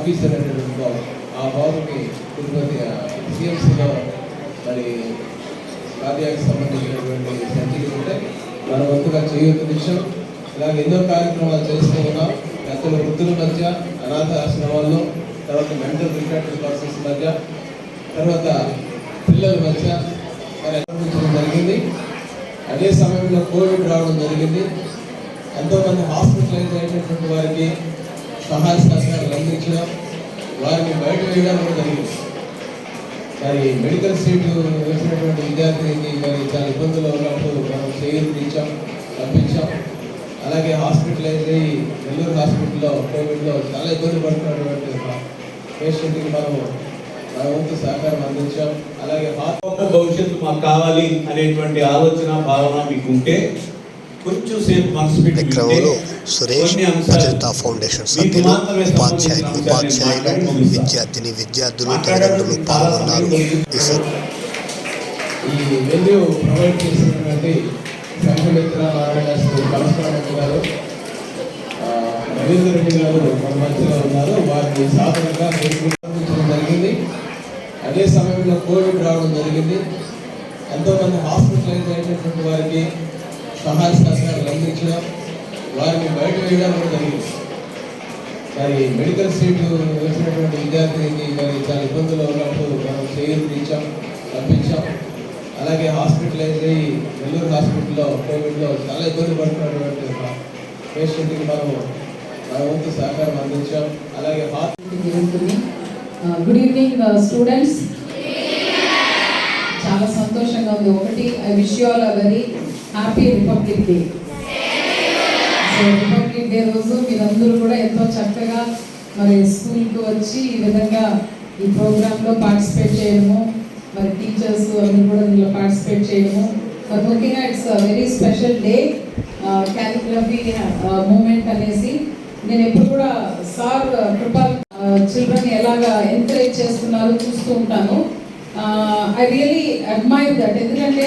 Officer అనేది ఉందో ఆ బాబుకి తిరుపతి సిఎంసీలో మరి కార్యానికి సంబంధించినటువంటి సర్జరీ ఉంటే మన వంతుగా విషయం ఇలాగ ఎన్నో కార్యక్రమాలు చేస్తూ ఉన్నాం. పెద్దల వృద్ధుల మధ్య అనాథ ఆశ్రమాల్లో తర్వాత మెంటల్ రిటార్టెడ్ పర్సన్స్ మధ్య తర్వాత పిల్లల మధ్య మరి జరిగింది. అదే సమయంలో కోవిడ్ రావడం జరిగింది. ఎంతోమంది హాస్పిటలైజ్ అయినటువంటి వారికి సహాయ సహకారాలు అందించడం వారిని బయట వేయడం కూడా జరిగింది. మరి మెడికల్ సీటు వేసినటువంటి విద్యార్థికి మరి చాలా ఇబ్బందులు ఉన్నప్పుడు మనం చేయించాం పంపించాం అలాగే హాస్పిటలైజ్ అయ్యి నెల్లూరు హాస్పిటల్లో కోవిడ్లో చాలా ఇబ్బంది పడుతున్నటువంటి పేషెంట్కి మనం మన వంతు సహకారం అందించాం. అలాగే భవిష్యత్తు మాకు కావాలి అనేటువంటి ఆలోచన భావన మీకు ఉంటే వింటే విక్రమంలో సురేష్ భద్రతా ఫౌండేషన్ సభ్యులు ఉపాధ్యాయులు ఉపాధ్యాయులు. విద్యార్థిని విద్యార్థులు తల్లిదండ్రులు పాల్గొన్నారు. ఈ ఈ రవీంద్ర రెడ్డి గారు మన మధ్యలో ఉన్నారు. వారిని సాధారణంగా జరిగింది. అదే సమయంలో కోవిడ్ రావడం జరిగింది. ఎంతోమంది హాస్పిటలైజ్ అయినటువంటి వారికి సహాయ సహకారాలు అందించడం వారిని బయట వేయడం కూడా జరిగింది. మరి మెడికల్ సీటు వేసినటువంటి విద్యార్థికి మరి చాలా ఇబ్బందులు ఉన్నప్పుడు మనం చేయించాం పంపించాం అలాగే హాస్పిటలైజ్ అయ్యి నెల్లూరు హాస్పిటల్లో కోవిడ్లో చాలా ఇబ్బంది పడుతున్నటువంటి పేషెంట్కి మనం మన వంతు సహకారం అందించాం. అలాగే హాస్పిటల్ గుడ్ ఈవినింగ్ స్టూడెంట్స్ చాలా సంతోషంగా ఉంది. ఒకటి I wish you all a very happy Republic Day so Republic Day రోజు మీరందరూ కూడా ఎంతో చక్కగా మరి స్కూల్కి వచ్చి ఈ విధంగా ఈ ప్రోగ్రాంలో పార్టిసిపేట్ చేయడము మరి టీచర్స్ అన్నీ కూడా దీనిలో పార్టిసిపేట్ చేయడము. మరి ముఖ్యంగా it's very special day calligraphy moment అనేసి నేను ఎప్పుడు కూడా సార్ కృపాల్ చిల్డ్రన్ ఎలాగా ఎంకరేజ్ చేస్తున్నారో చూస్తూ ఉంటాను. ఐ రియలీ అడ్మైర్ దట్ ఎందుకంటే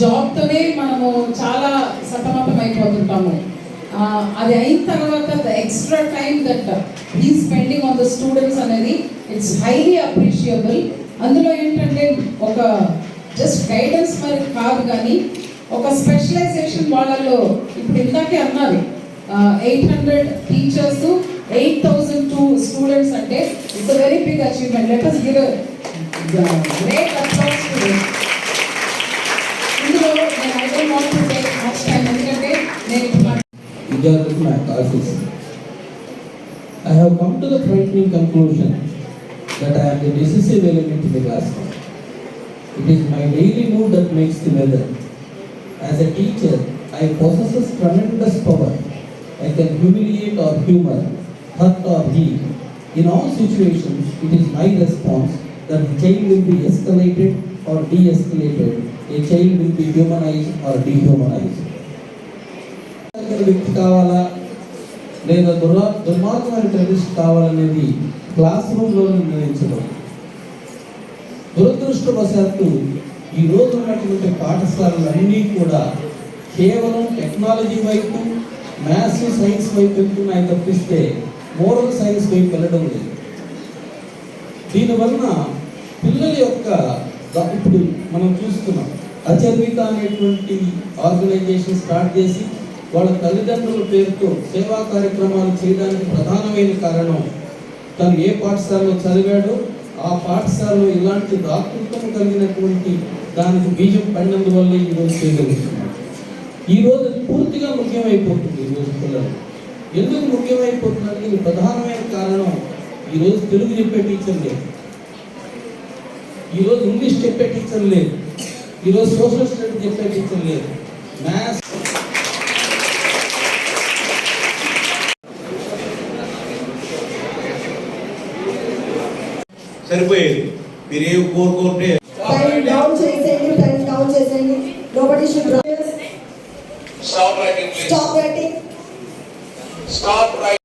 జాబ్తోనే మనము చాలా సతమతం అయిపోతుంటాము అది అయిన తర్వాత the extra time that he spending on the students అనేది ఇట్స్ హైలీ అప్రిషియబుల్. అందులో ఏంటంటే ఒక జస్ట్ గైడెన్స్ మరి కాదు కానీ ఒక స్పెషలైజేషన్ వాళ్ళలో ఇప్పుడు ఇందాకే అన్నారు eight hundred teachers eight thousand two students అంటే it's very big achievement. Let us give great applause to విద్యార్థులకు నా యొక్క ఆశీస్సులు I have come to the frightening conclusion that I am the decisive element in the classroom. It is my daily mood that makes the weather. As a teacher, I possess tremendous power. I can humiliate or humor, hurt or heal. In all situations, it is my response that the child will be escalated or de-escalated. A child will be humanized or dehumanized. వ్యక్తి కావాలా లేదా దుర్మా దుర్మార్గమైన terrorist కావాలనేది class రూమ్లో నిర్ణయించడం దురదృష్టవశాత్తు ఈ ఉన్నటువంటి పాఠశాలలన్నీ కూడా కేవలం టెక్నాలజీ వైపు మ్యాథ్స్ సైన్స్ వైపు వెళ్తున్నాయి తప్పిస్తే మోరల్ సైన్స్ వైపు వెళ్ళడం లేదు దీనివలన పిల్లల యొక్క ఇప్పుడు మనం చూస్తున్నాం అచర్విత అనేటువంటి ఆర్గనైజేషన్ స్టార్ట్ చేసి వాళ్ళ తల్లిదండ్రుల పేరుతో సేవా కార్యక్రమాలు చేయడానికి ప్రధానమైన కారణం తను ఏ పాఠశాలలో చదివాడో ఆ పాఠశాలలో ఇలాంటి దాతృత్వం కలిగినటువంటి దానికి బీజం పడినందువల్ల ఈరోజు చేయగలుగుతుంది ఈ రోజు పూర్తిగా ముఖ్యమైపోతుంది ఈరోజు పిల్లలు. ఎందుకు ముఖ్యమైపోతుందంటే ఇది ప్రధానమైన కారణం ఈరోజు తెలుగు చెప్పే టీచర్ లేదు ఈరోజు ఇంగ్లీష్ చెప్పే టీచర్ లేదు. ఈరోజు సోషల్ స్టడీస్ చెప్పే టీచర్ లేదు. మ్యాథ్స్ సరిపోయేది. మీరు ఏం కోరుకుంటే టైం. డౌన్ చేసేయండి టైం డౌన్ చేసేయండి. Nobody should writing, please. Stop writing Stop writing.